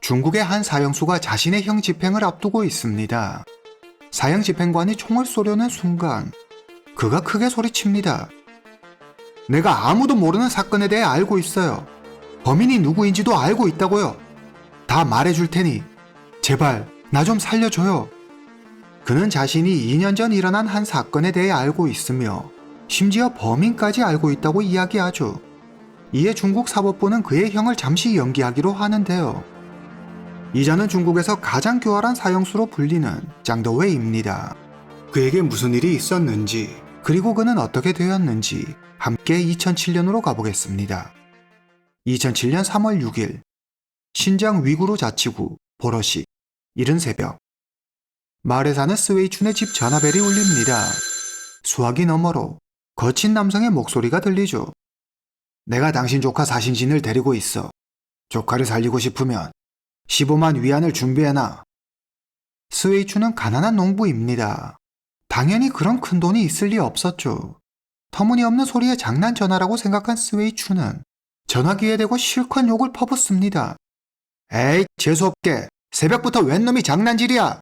중국의 한 사형수가 자신의 형 집행을 앞두고 있습니다. 사형 집행관이 총을 쏘려는 순간 그가 크게 소리칩니다. 내가 아무도 모르는 사건에 대해 알고 있어요. 범인이 누구인지도 알고 있다고요. 다 말해줄 테니 제발 나 좀 살려줘요. 그는 자신이 2년 전 일어난 한 사건에 대해 알고 있으며 심지어 범인까지 알고 있다고 이야기하죠. 이에 중국 사법부는 그의 형을 잠시 연기하기로 하는데요. 이자는 중국에서 가장 교활한 사형수로 불리는 짱더웨이입니다. 그에게 무슨 일이 있었는지, 그리고 그는 어떻게 되었는지 함께 2007년으로 가보겠습니다. 2007년 3월 6일, 신장 위구르 자치구 보러시, 이른 새벽. 마을에 사는 스웨이춘의 집 전화벨이 울립니다. 수화기 너머로 거친 남성의 목소리가 들리죠. 내가 당신 조카 사신진을 데리고 있어. 조카를 살리고 싶으면 15만 위안을 준비해놔. 스웨이추는 가난한 농부입니다. 당연히 그런 큰 돈이 있을 리 없었죠. 터무니없는 소리에 장난 전화라고 생각한 스웨이추는 전화기에 대고 실컷 욕을 퍼붓습니다. 에이, 재수없게. 새벽부터 웬 놈이 장난질이야!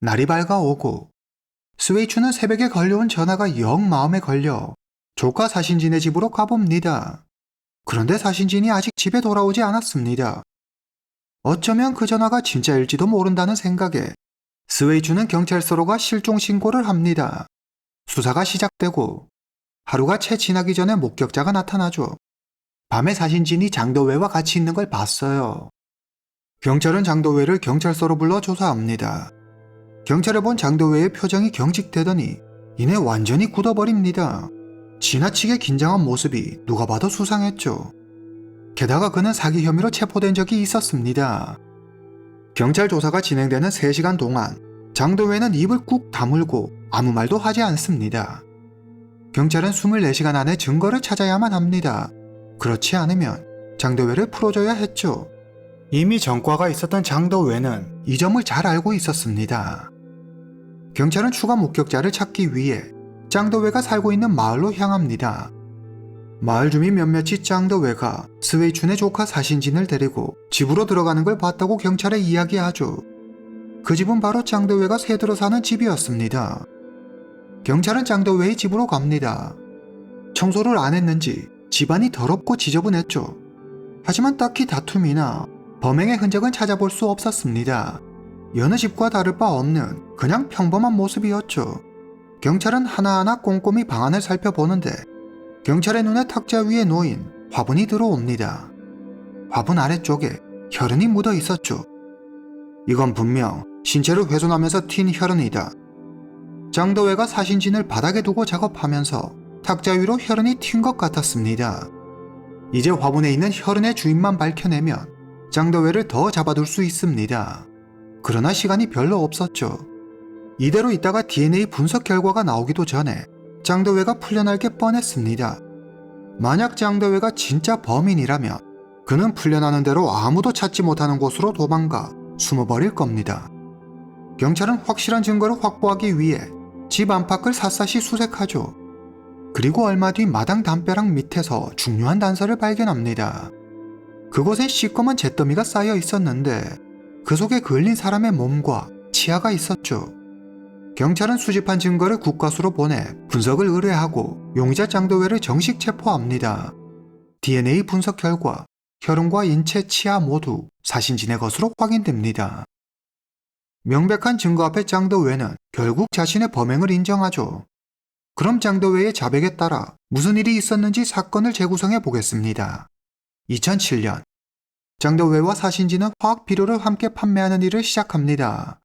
날이 밝아오고 스웨이추는 새벽에 걸려온 전화가 영 마음에 걸려 조카 사신진의 집으로 가봅니다. 그런데 사신진이 아직 집에 돌아오지 않았습니다. 어쩌면 그 전화가 진짜일지도 모른다는 생각에 스웨이주는 경찰서로 가 실종 신고를 합니다. 수사가 시작되고 하루가 채 지나기 전에 목격자가 나타나죠. 밤에 사신진이 장도회와 같이 있는 걸 봤어요. 경찰은 장도회를 경찰서로 불러 조사합니다. 경찰에 본 장도회의 표정이 경직되더니 이내 완전히 굳어버립니다. 지나치게 긴장한 모습이 누가 봐도 수상했죠. 게다가 그는 사기 혐의로 체포된 적이 있었습니다. 경찰 조사가 진행되는 3시간 동안 장도회는 입을 꾹 다물고 아무 말도 하지 않습니다. 경찰은 24시간 안에 증거를 찾아야만 합니다. 그렇지 않으면 장도회를 풀어줘야 했죠. 이미 전과가 있었던 장도회는 이 점을 잘 알고 있었습니다. 경찰은 추가 목격자를 찾기 위해 장도회가 살고 있는 마을로 향합니다. 마을 주민 몇몇이 짱더웨가 스웨이춘의 조카 사신진을 데리고 집으로 들어가는 걸 봤다고 경찰에 이야기하죠. 그 집은 바로 짱더웨가 새들어 사는 집이었습니다. 경찰은 짱더웨의 집으로 갑니다. 청소를 안 했는지 집안이 더럽고 지저분했죠. 하지만 딱히 다툼이나 범행의 흔적은 찾아볼 수 없었습니다. 여느 집과 다를 바 없는 그냥 평범한 모습이었죠. 경찰은 하나하나 꼼꼼히 방안을 살펴보는데 경찰의 눈에 탁자 위에 놓인 화분이 들어옵니다. 화분 아래쪽에 혈흔이 묻어 있었죠. 이건 분명 신체를 훼손하면서 튄 혈흔이다. 장도회가 사신진을 바닥에 두고 작업하면서 탁자 위로 혈흔이 튄 것 같았습니다. 이제 화분에 있는 혈흔의 주인만 밝혀내면 장도회를 더 잡아둘 수 있습니다. 그러나 시간이 별로 없었죠. 이대로 있다가 DNA 분석 결과가 나오기도 전에 장도회가 풀려날 게 뻔했습니다. 만약 장도회가 진짜 범인이라면 그는 풀려나는 대로 아무도 찾지 못하는 곳으로 도망가 숨어버릴 겁니다. 경찰은 확실한 증거를 확보하기 위해 집 안팎을 샅샅이 수색하죠. 그리고 얼마 뒤 마당 담벼락 밑에서 중요한 단서를 발견합니다. 그곳에 시꺼먼 잿더미가 쌓여 있었는데 그 속에 그을린 사람의 몸과 치아가 있었죠. 경찰은 수집한 증거를 국과수로 보내 분석을 의뢰하고 용의자 짱도회를 정식 체포합니다. DNA 분석 결과 혈흔과 인체 치아 모두 사신진의 것으로 확인됩니다. 명백한 증거 앞에 짱도회는 결국 자신의 범행을 인정하죠. 그럼 짱도회의 자백에 따라 무슨 일이 있었는지 사건을 재구성해 보겠습니다. 2007년 짱도회와 사신진은 화학 비료를 함께 판매하는 일을 시작합니다.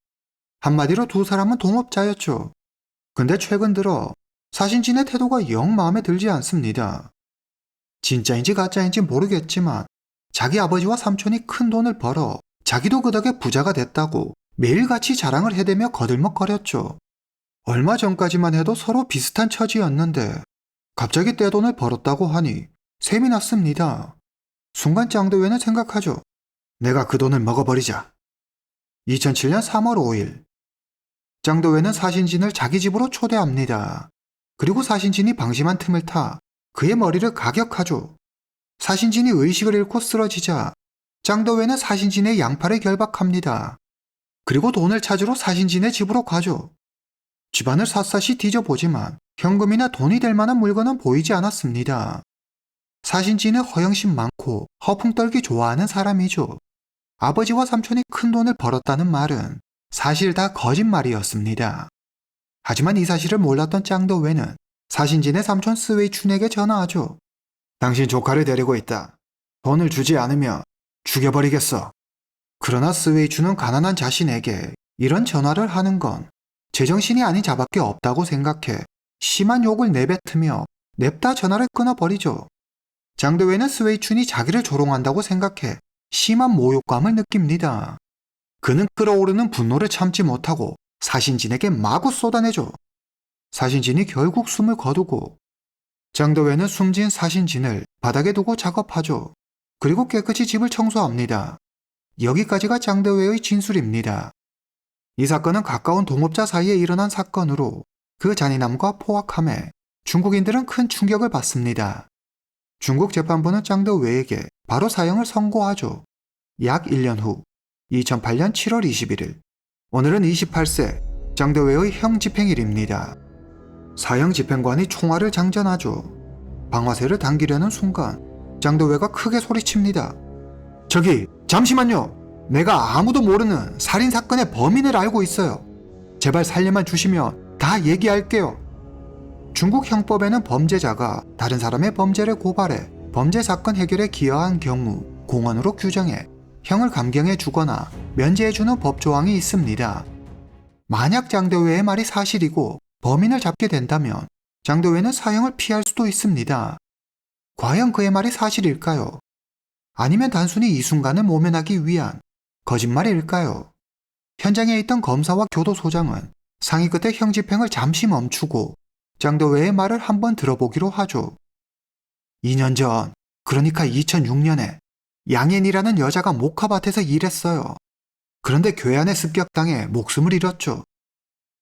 한마디로 두 사람은 동업자였죠. 근데 최근 들어 사신진의 태도가 영 마음에 들지 않습니다. 진짜인지 가짜인지 모르겠지만 자기 아버지와 삼촌이 큰 돈을 벌어 자기도 그 덕에 부자가 됐다고 매일같이 자랑을 해대며 거들먹거렸죠. 얼마 전까지만 해도 서로 비슷한 처지였는데 갑자기 떼돈을 벌었다고 하니 셈이 났습니다. 순간 짱도회는 생각하죠. 내가 그 돈을 먹어버리자. 2007년 3월 5일 짱도회는 사신진을 자기 집으로 초대합니다. 그리고 사신진이 방심한 틈을 타 그의 머리를 가격하죠. 사신진이 의식을 잃고 쓰러지자 짱더웨는 사신진의 양팔에 결박합니다. 그리고 돈을 찾으러 사신진의 집으로 가죠. 집안을 샅샅이 뒤져보지만 현금이나 돈이 될 만한 물건은 보이지 않았습니다. 사신진은 허영심 많고 허풍떨기 좋아하는 사람이죠. 아버지와 삼촌이 큰 돈을 벌었다는 말은 사실 다 거짓말이었습니다. 하지만 이 사실을 몰랐던 짱더웨는 사신진의 삼촌 스웨이춘에게 전화하죠. 당신 조카를 데리고 있다. 돈을 주지 않으면 죽여버리겠어. 그러나 스웨이춘은 가난한 자신에게 이런 전화를 하는 건 제정신이 아닌 자밖에 없다고 생각해 심한 욕을 내뱉으며 냅다 전화를 끊어버리죠. 장도웨는 스웨이춘이 자기를 조롱한다고 생각해 심한 모욕감을 느낍니다. 그는 끓어오르는 분노를 참지 못하고 사신진에게 마구 쏟아내죠. 사신진이 결국 숨을 거두고 장도웨는 숨진 사신진을 바닥에 두고 작업하죠. 그리고 깨끗이 집을 청소합니다. 여기까지가 장도웨의 진술입니다. 이 사건은 가까운 동업자 사이에 일어난 사건으로 그 잔인함과 포악함에 중국인들은 큰 충격을 받습니다. 중국 재판부는 짱더웨에게 바로 사형을 선고하죠. 약 1년 후 2008년 7월 21일 오늘은 28세 짱더웨의 형 집행일입니다. 사형 집행관이 총알을 장전하죠. 방아쇠를 당기려는 순간 짱더웨가 크게 소리칩니다. 저기 잠시만요. 내가 아무도 모르는 살인 사건의 범인을 알고 있어요. 제발 살려만 주시면 다 얘기할게요. 중국 형법에는 범죄자가 다른 사람의 범죄를 고발해 범죄 사건 해결에 기여한 경우 공언으로 규정해 형을 감경해 주거나 면제해 주는 법 조항이 있습니다. 만약 장도회의 말이 사실이고 범인을 잡게 된다면 장도회는 사형을 피할 수도 있습니다. 과연 그의 말이 사실일까요? 아니면 단순히 이 순간을 모면하기 위한 거짓말일까요? 현장에 있던 검사와 교도소장은 상의 끝에 형 집행을 잠시 멈추고 장도웨의 말을 한번 들어보기로 하죠. 2년 전, 그러니까 2006년에 양현이라는 여자가 목화밭에서 일했어요. 그런데 괴한에 습격당해 목숨을 잃었죠.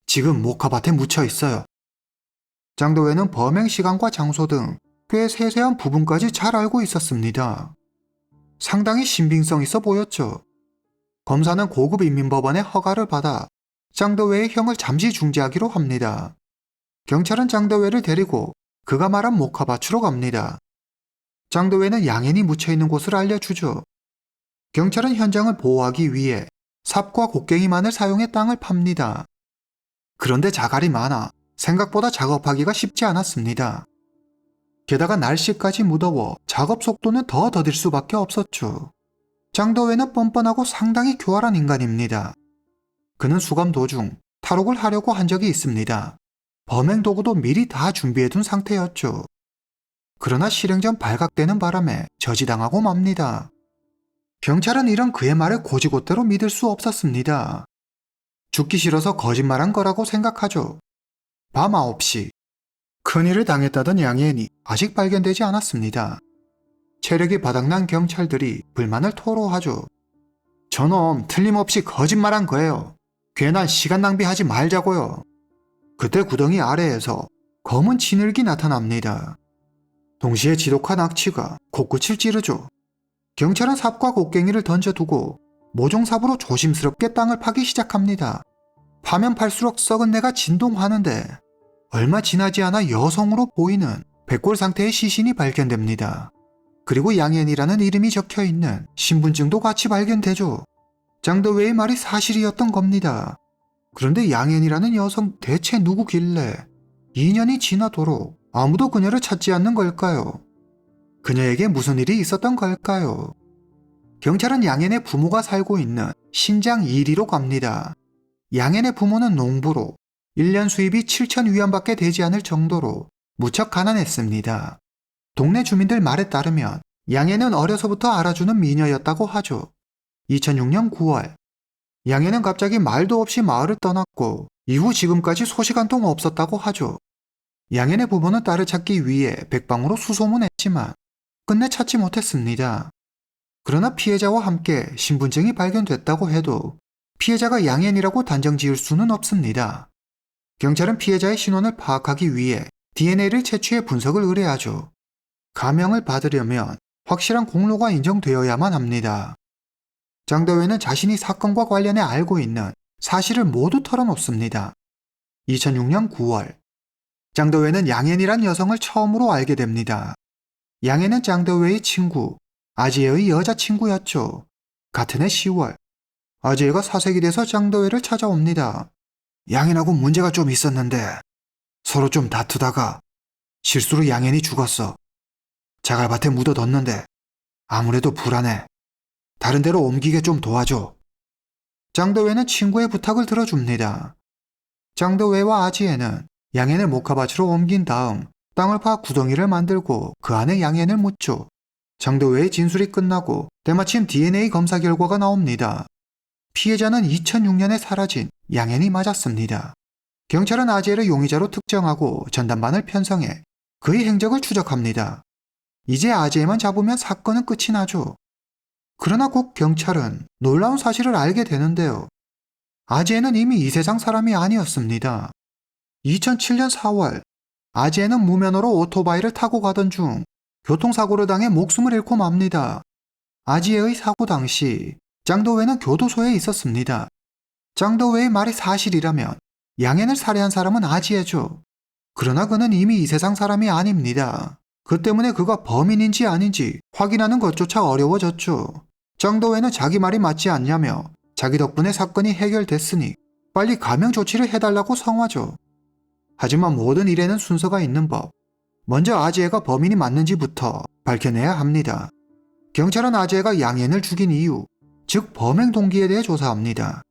지금 목화밭에 묻혀 있어요. 장도웨는 범행 시간과 장소 등 꽤 세세한 부분까지 잘 알고 있었습니다. 상당히 신빙성 있어 보였죠. 검사는 고급 인민법원의 허가를 받아 짱더웨의 형을 잠시 중지하기로 합니다. 경찰은 짱더웨를 데리고 그가 말한 목화밭으로 갑니다. 짱더웨는 양현이 묻혀있는 곳을 알려주죠. 경찰은 현장을 보호하기 위해 삽과 곡괭이만을 사용해 땅을 팝니다. 그런데 자갈이 많아 생각보다 작업하기가 쉽지 않았습니다. 게다가 날씨까지 무더워 작업 속도는 더 더딜 수밖에 없었죠. 짱더웨는 뻔뻔하고 상당히 교활한 인간입니다. 그는 수감 도중 탈옥을 하려고 한 적이 있습니다. 범행 도구도 미리 다 준비해둔 상태였죠. 그러나 실행 전 발각되는 바람에 저지당하고 맙니다. 경찰은 이런 그의 말을 고지고대로 믿을 수 없었습니다. 죽기 싫어서 거짓말한 거라고 생각하죠. 밤 9시 큰일을 당했다던 양현이 아직 발견되지 않았습니다. 체력이 바닥난 경찰들이 불만을 토로하죠. 저놈 틀림없이 거짓말한 거예요. 괜한 시간 낭비하지 말자고요. 그때 구덩이 아래에서 검은 진흙이 나타납니다. 동시에 지독한 악취가 코끝을 찌르죠. 경찰은 삽과 곡괭이를 던져두고 모종삽으로 조심스럽게 땅을 파기 시작합니다. 파면 팔수록 썩은 내가 진동하는데 얼마 지나지 않아 여성으로 보이는 백골 상태의 시신이 발견됩니다. 그리고 양현이라는 이름이 적혀 있는 신분증도 같이 발견되죠. 장더웨의 말이 사실이었던 겁니다. 그런데 양현이라는 여성 대체 누구길래 2년이 지나도록 아무도 그녀를 찾지 않는 걸까요? 그녀에게 무슨 일이 있었던 걸까요? 경찰은 양현의 부모가 살고 있는 신장 1위로 갑니다. 양현의 부모는 농부로 1년 수입이 7천 위안밖에 되지 않을 정도로 무척 가난했습니다. 동네 주민들 말에 따르면 양해는 어려서부터 알아주는 미녀였다고 하죠. 2006년 9월 양해는 갑자기 말도 없이 마을을 떠났고 이후 지금까지 소식 한 통 없었다고 하죠. 양현의 부모는 딸을 찾기 위해 백방으로 수소문했지만 끝내 찾지 못했습니다. 그러나 피해자와 함께 신분증이 발견됐다고 해도 피해자가 양현이라고 단정 지을 수는 없습니다. 경찰은 피해자의 신원을 파악하기 위해 DNA를 채취해 분석을 의뢰하죠. 가명을 받으려면 확실한 공로가 인정되어야만 합니다. 장대회는 자신이 사건과 관련해 알고 있는 사실을 모두 털어놓습니다. 2006년 9월, 장대회는 양현이란 여성을 처음으로 알게 됩니다. 양현은 장대회의 친구, 아지혜의 여자친구였죠. 같은 해 10월, 아지혜가 사색이 돼서 장대회를 찾아옵니다. 양현하고 문제가 좀 있었는데 서로 좀 다투다가 실수로 양현이 죽었어. 자갈밭에 묻어뒀는데 아무래도 불안해. 다른 데로 옮기게 좀 도와줘. 장도회는 친구의 부탁을 들어줍니다. 장도회와 아지혜는 양현을 목화밭으로 옮긴 다음 땅을 파 구덩이를 만들고 그 안에 양현을 묻죠. 장도회의 진술이 끝나고 때마침 DNA 검사 결과가 나옵니다. 피해자는 2006년에 사라진 양현이 맞았습니다. 경찰은 아지혜를 용의자로 특정하고 전담반을 편성해 그의 행적을 추적합니다. 이제 아재만 잡으면 사건은 끝이 나죠. 그러나 곧 경찰은 놀라운 사실을 알게 되는데요. 아재는 이미 이 세상 사람이 아니었습니다. 2007년 4월, 아재는 무면허로 오토바이를 타고 가던 중 교통사고를 당해 목숨을 잃고 맙니다. 아지혜의 사고 당시 짱도웨는 교도소에 있었습니다. 짱도웨의 말이 사실이라면 양현을 살해한 사람은 아지혜죠. 그러나 그는 이미 이 세상 사람이 아닙니다. 그 때문에 그가 범인인지 아닌지 확인하는 것조차 어려워졌죠. 정도회는 자기 말이 맞지 않냐며 자기 덕분에 사건이 해결됐으니 빨리 감형 조치를 해달라고 성화죠. 하지만 모든 일에는 순서가 있는 법. 먼저 아재가 범인이 맞는지부터 밝혀내야 합니다. 경찰은 아재가 양현을 죽인 이유, 즉 범행 동기에 대해 조사합니다.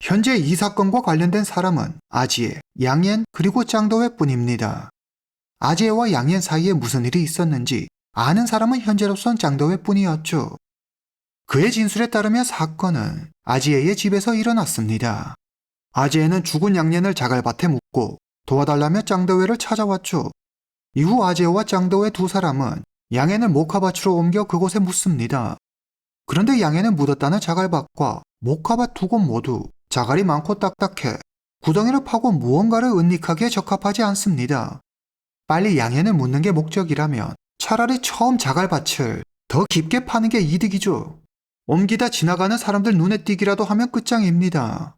현재 이 사건과 관련된 사람은 아지혜, 양현 그리고 짱도회뿐입니다. 아재와 양현 사이에 무슨 일이 있었는지 아는 사람은 현재로선 짱도회뿐이었죠. 그의 진술에 따르면 사건은 아지혜의 집에서 일어났습니다. 아지혜는 죽은 양현을 자갈밭에 묻고 도와달라며 짱도회를 찾아왔죠. 이후 아지혜와 짱도회 두 사람은 양현을 목화밭으로 옮겨 그곳에 묻습니다. 그런데 양현은 묻었다는 자갈밭과 목화밭 두 곳 모두 자갈이 많고 딱딱해 구덩이를 파고 무언가를 은닉하기에 적합하지 않습니다. 빨리 양현을 묻는 게 목적이라면 차라리 처음 자갈밭을 더 깊게 파는 게 이득이죠. 옮기다 지나가는 사람들 눈에 띄기라도 하면 끝장입니다.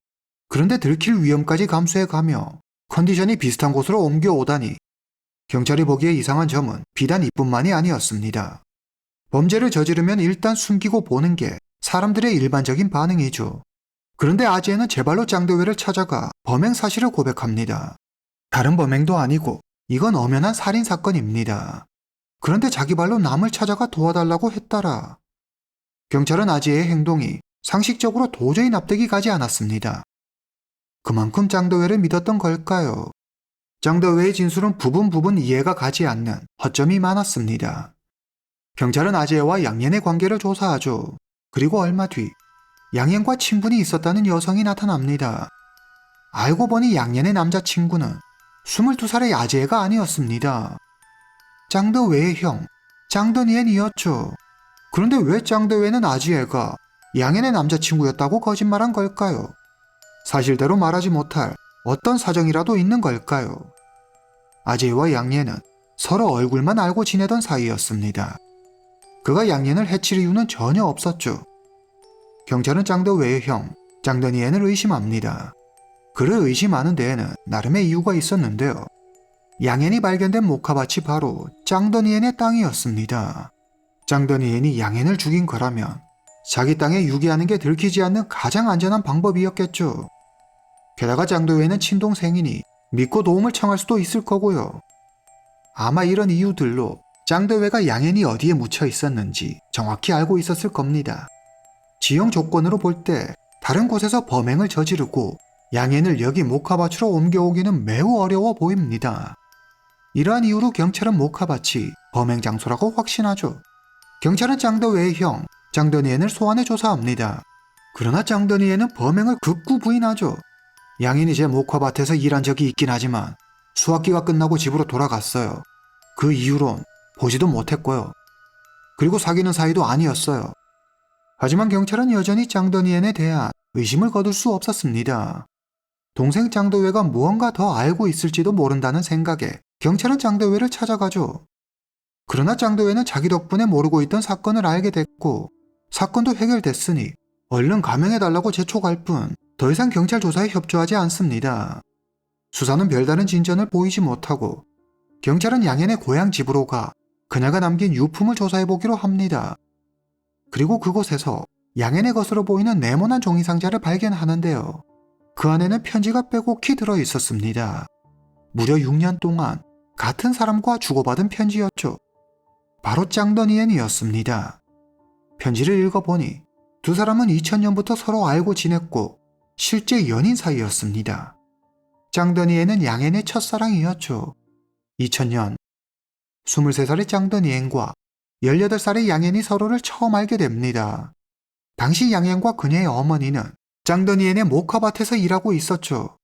그런데 들킬 위험까지 감수해 가며 컨디션이 비슷한 곳으로 옮겨오다니 경찰이 보기에 이상한 점은 비단 이뿐만이 아니었습니다. 범죄를 저지르면 일단 숨기고 보는 게 사람들의 일반적인 반응이죠. 그런데 아지에는 제발로 짱도회를 찾아가 범행 사실을 고백합니다. 다른 범행도 아니고 이건 엄연한 살인 사건입니다. 그런데 자기 발로 남을 찾아가 도와달라고 했다라. 경찰은 아지의 행동이 상식적으로 도저히 납득이 가지 않았습니다. 그만큼 짱도회를 믿었던 걸까요? 짱도회의 진술은 부분 부분 이해가 가지 않는 허점이 많았습니다. 경찰은 아재와 양현의 관계를 조사하죠. 그리고 얼마 뒤 양현과 친분이 있었다는 여성이 나타납니다. 알고 보니 양현의 남자친구는 22살의 아재가 아니었습니다. 짱더웨의 형, 짱더니엔이었죠. 그런데 왜 짱더웨는 아지애가 양현의 남자친구였다고 거짓말한 걸까요? 사실대로 말하지 못할 어떤 사정이라도 있는 걸까요? 아재와 양예는 서로 얼굴만 알고 지내던 사이였습니다. 그가 양예를 해칠 이유는 전혀 없었죠. 경찰은 짱더웨의 형, 짱더니엔을 의심합니다. 그를 의심하는 데에는 나름의 이유가 있었는데요. 양현이 발견된 목화밭이 바로 짱더니엔의 땅이었습니다. 짱더니엔이 양현을 죽인 거라면 자기 땅에 유기하는 게 들키지 않는 가장 안전한 방법이었겠죠. 게다가 짱도웨는 친동생이니 믿고 도움을 청할 수도 있을 거고요. 아마 이런 이유들로 짱도웨가 양현이 어디에 묻혀 있었는지 정확히 알고 있었을 겁니다. 지형 조건으로 볼 때 다른 곳에서 범행을 저지르고 양현을 여기 목화밭으로 옮겨오기는 매우 어려워 보입니다. 이러한 이유로 경찰은 목화밭이 범행 장소라고 확신하죠. 경찰은 짱더웨의 형, 짱더니엔을 소환해 조사합니다. 그러나 짱더니엔은 범행을 극구 부인하죠. 양인이 제 목화밭에서 일한 적이 있긴 하지만 수학기가 끝나고 집으로 돌아갔어요. 그 이후론 보지도 못했고요. 그리고 사귀는 사이도 아니었어요. 하지만 경찰은 여전히 짱더니엔에 대한 의심을 거둘 수 없었습니다. 동생 짱도웨가 무언가 더 알고 있을지도 모른다는 생각에 경찰은 짱도웨를 찾아가죠. 그러나 짱도회는 자기 덕분에 모르고 있던 사건을 알게 됐고 사건도 해결됐으니 얼른 감형해달라고 재촉할 뿐 더 이상 경찰 조사에 협조하지 않습니다. 수사는 별다른 진전을 보이지 못하고 경찰은 양현의 고향 집으로 가 그녀가 남긴 유품을 조사해보기로 합니다. 그리고 그곳에서 양현의 것으로 보이는 네모난 종이 상자를 발견하는데요. 그 안에는 편지가 빼곡히 들어 있었습니다. 무려 6년 동안 같은 사람과 주고받은 편지였죠. 바로 짱더니엔이었습니다. 편지를 읽어보니 두 사람은 2000년부터 서로 알고 지냈고 실제 연인 사이였습니다. 짱더니엔은 양현의 첫사랑이었죠. 2000년 23살의 짱더니엔과 18살의 양현이 서로를 처음 알게 됩니다. 당시 양현과 그녀의 어머니는 짱더니엔의 모카밭에서 일하고 있었죠.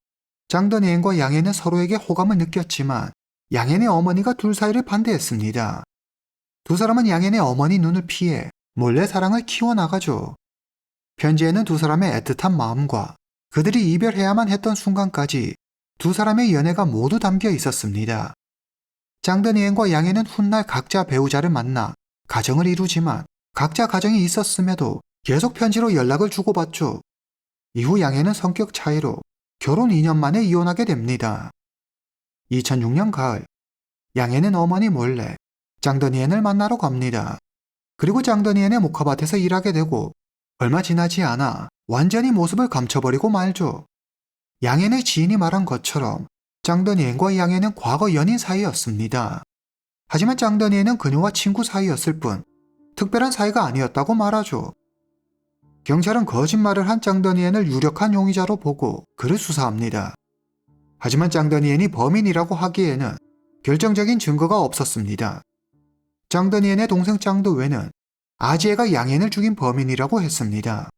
짱더니엔과 양현은 서로에게 호감을 느꼈지만 양현의 어머니가 둘 사이를 반대했습니다. 두 사람은 양현의 어머니 눈을 피해 몰래 사랑을 키워나가죠. 편지에는 두 사람의 애틋한 마음과 그들이 이별해야만 했던 순간까지 두 사람의 연애가 모두 담겨 있었습니다. 짱더니엔과 양해는 훗날 각자 배우자를 만나 가정을 이루지만 각자 가정이 있었음에도 계속 편지로 연락을 주고받죠. 이후 양해는 성격 차이로 결혼 2년 만에 이혼하게 됩니다. 2006년 가을, 양해는 어머니 몰래 짱더니엔을 만나러 갑니다. 그리고 짱더니엔의 목화밭에서 일하게 되고 얼마 지나지 않아 완전히 모습을 감춰버리고 말죠. 양현의 지인이 말한 것처럼 짱더니엔과 양현은 과거 연인 사이였습니다. 하지만 짱더니엔은 그녀와 친구 사이였을 뿐 특별한 사이가 아니었다고 말하죠. 경찰은 거짓말을 한 짱더니엔을 유력한 용의자로 보고 그를 수사합니다. 하지만 짱더니엔이 범인이라고 하기에는 결정적인 증거가 없었습니다. 짱더니엔의 동생 짱도웨는 아지에가 양현을 죽인 범인이라고 했습니다.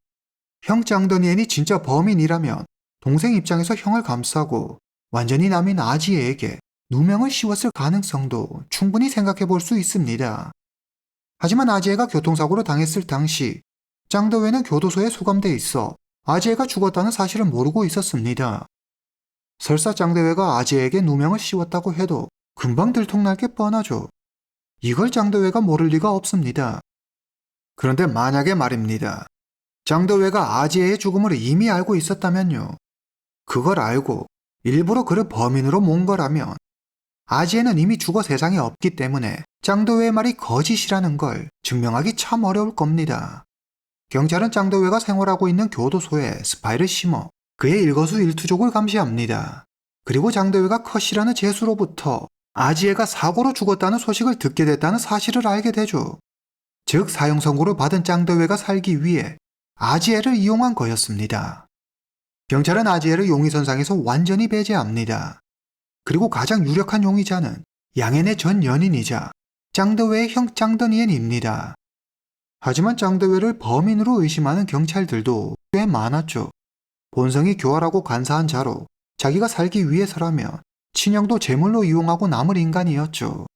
형 짱더니엔이 진짜 범인이라면 동생 입장에서 형을 감싸고 완전히 남인 아지에에게 누명을 씌웠을 가능성도 충분히 생각해 볼 수 있습니다. 하지만 아지에가 교통사고로 당했을 당시 짱더웨는 교도소에 수감돼 있어 아지에가 죽었다는 사실을 모르고 있었습니다. 설사 짱더웨가 아지에에게 누명을 씌웠다고 해도 금방 들통날 게 뻔하죠. 이걸 짱더웨가 모를 리가 없습니다. 그런데 만약에 말입니다. 장더웨가 아지에의 죽음을 이미 알고 있었다면요. 그걸 알고 일부러 그를 범인으로 몬 거라면 아지에는 이미 죽어 세상에 없기 때문에 짱도웨의 말이 거짓이라는 걸 증명하기 참 어려울 겁니다. 경찰은 짱도웨가 생활하고 있는 교도소에 스파이를 심어 그의 일거수일투족을 감시합니다. 그리고 장도웨가 컷이라는 재수로부터 아지에가 사고로 죽었다는 소식을 듣게 됐다는 사실을 알게 되죠. 즉 사형 선고를 받은 짱더웨가 살기 위해 아지에를 이용한 거였습니다. 경찰은 아지에를 용의선상에서 완전히 배제합니다. 그리고 가장 유력한 용의자는 양현의 전 연인이자 짱더웨의 형 짱더니엔입니다. 하지만 짱더웨를 범인으로 의심하는 경찰들도 꽤 많았죠. 본성이 교활하고 간사한 자로 자기가 살기 위해서라면 친형도 제물로 이용하고 남을 인간이었죠.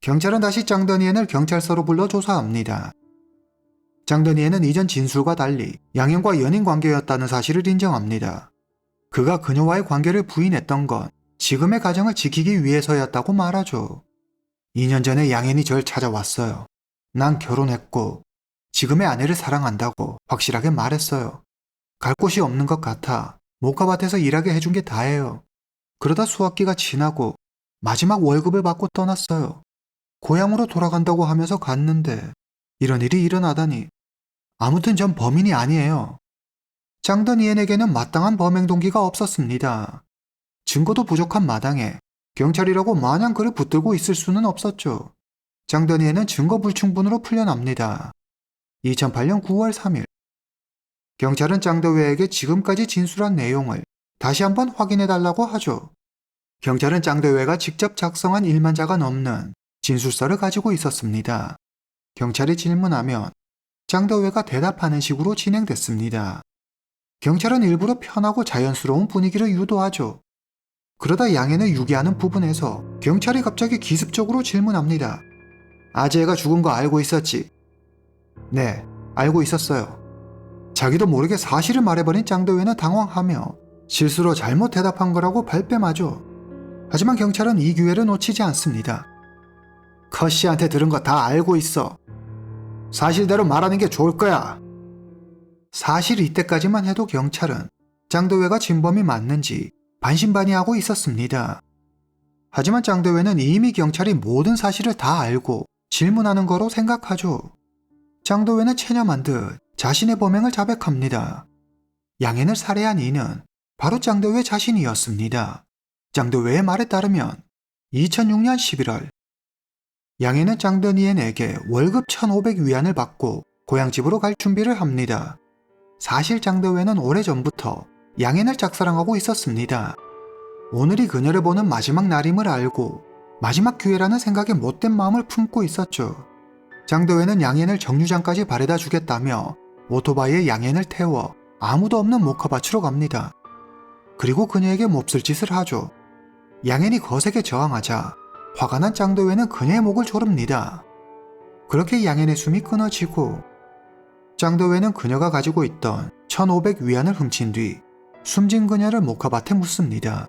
경찰은 다시 짱더니엔을 경찰서로 불러 조사합니다. 짱더니엔은 이전 진술과 달리 양현과 연인 관계였다는 사실을 인정합니다. 그가 그녀와의 관계를 부인했던 건 지금의 가정을 지키기 위해서였다고 말하죠. 2년 전에 양현이 절 찾아왔어요. 난 결혼했고 지금의 아내를 사랑한다고 확실하게 말했어요. 갈 곳이 없는 것 같아 목가밭에서 일하게 해준 게 다예요. 그러다 수학기가 지나고 마지막 월급을 받고 떠났어요. 고향으로 돌아간다고 하면서 갔는데 이런 일이 일어나다니 아무튼 전 범인이 아니에요. 짱더니엔에게는 마땅한 범행 동기가 없었습니다. 증거도 부족한 마당에 경찰이라고 마냥 그를 붙들고 있을 수는 없었죠. 짱더니엔은 증거 불충분으로 풀려납니다. 2008년 9월 3일 경찰은 짱더웨에게 지금까지 진술한 내용을 다시 한번 확인해 달라고 하죠. 경찰은 짱더웨가 직접 작성한 1만 자가 넘는 진술서를 가지고 있었습니다. 경찰이 질문하면 짱더웨가 대답하는 식으로 진행됐습니다. 경찰은 일부러 편하고 자연스러운 분위기를 유도하죠. 그러다 양해는 유기하는 부분에서 경찰이 갑자기 기습적으로 질문합니다. 아재가 죽은 거 알고 있었지? 네, 알고 있었어요. 자기도 모르게 사실을 말해버린 짱더웨는 당황하며 실수로 잘못 대답한 거라고 발뺌하죠. 하지만 경찰은 이 기회를 놓치지 않습니다. 커 씨한테 들은 거 다 알고 있어. 사실대로 말하는 게 좋을 거야. 사실 이때까지만 해도 경찰은 장도회가 진범이 맞는지 반신반의하고 있었습니다. 하지만 장도회는 이미 경찰이 모든 사실을 다 알고 질문하는 거로 생각하죠. 장도회는 체념한 듯 자신의 범행을 자백합니다. 양현을 살해한 이는 바로 장도회 자신이었습니다. 장도회의 말에 따르면 2006년 11월 양해는 장더니엔에게 월급 1,500 위안을 받고 고향집으로 갈 준비를 합니다. 사실 장더웨는 오래전부터 양해를 짝사랑하고 있었습니다. 오늘이 그녀를 보는 마지막 날임을 알고 마지막 기회라는 생각에 못된 마음을 품고 있었죠. 장더웨는 양현을 정류장까지 바래다 주겠다며 오토바이에 양현을 태워 아무도 없는 목화밭으로 갑니다. 그리고 그녀에게 몹쓸 짓을 하죠. 양현이 거세게 저항하자 화가 난 장도회는 그녀의 목을 조릅니다. 그렇게 양현의 숨이 끊어지고 장도회는 그녀가 가지고 있던 1500 위안을 훔친 뒤 숨진 그녀를 목화밭에 묻습니다.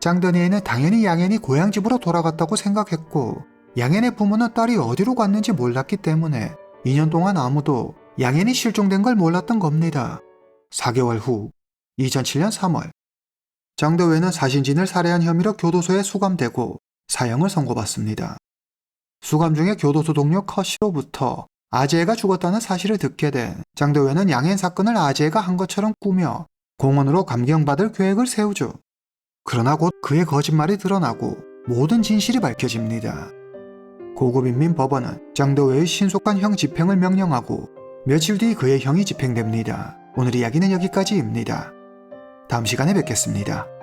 장더니에는 당연히 양현이 고향 집으로 돌아갔다고 생각했고 양현의 부모는 딸이 어디로 갔는지 몰랐기 때문에 2년 동안 아무도 양현이 실종된 걸 몰랐던 겁니다. 4개월 후 2007년 3월 장도회는 사신진을 살해한 혐의로 교도소에 수감되고 사형을 선고받습니다. 수감 중에 교도소 동료 커시로부터 아재가 죽었다는 사실을 듣게 된 장도회는 양현 사건을 아재가 한 것처럼 꾸며 공원으로 감경받을 계획을 세우죠. 그러나 곧 그의 거짓말이 드러나고 모든 진실이 밝혀집니다. 고급인민 법원은 장도회의 신속한 형 집행을 명령하고 며칠 뒤 그의 형이 집행됩니다. 오늘 이야기는 여기까지입니다. 다음 시간에 뵙겠습니다.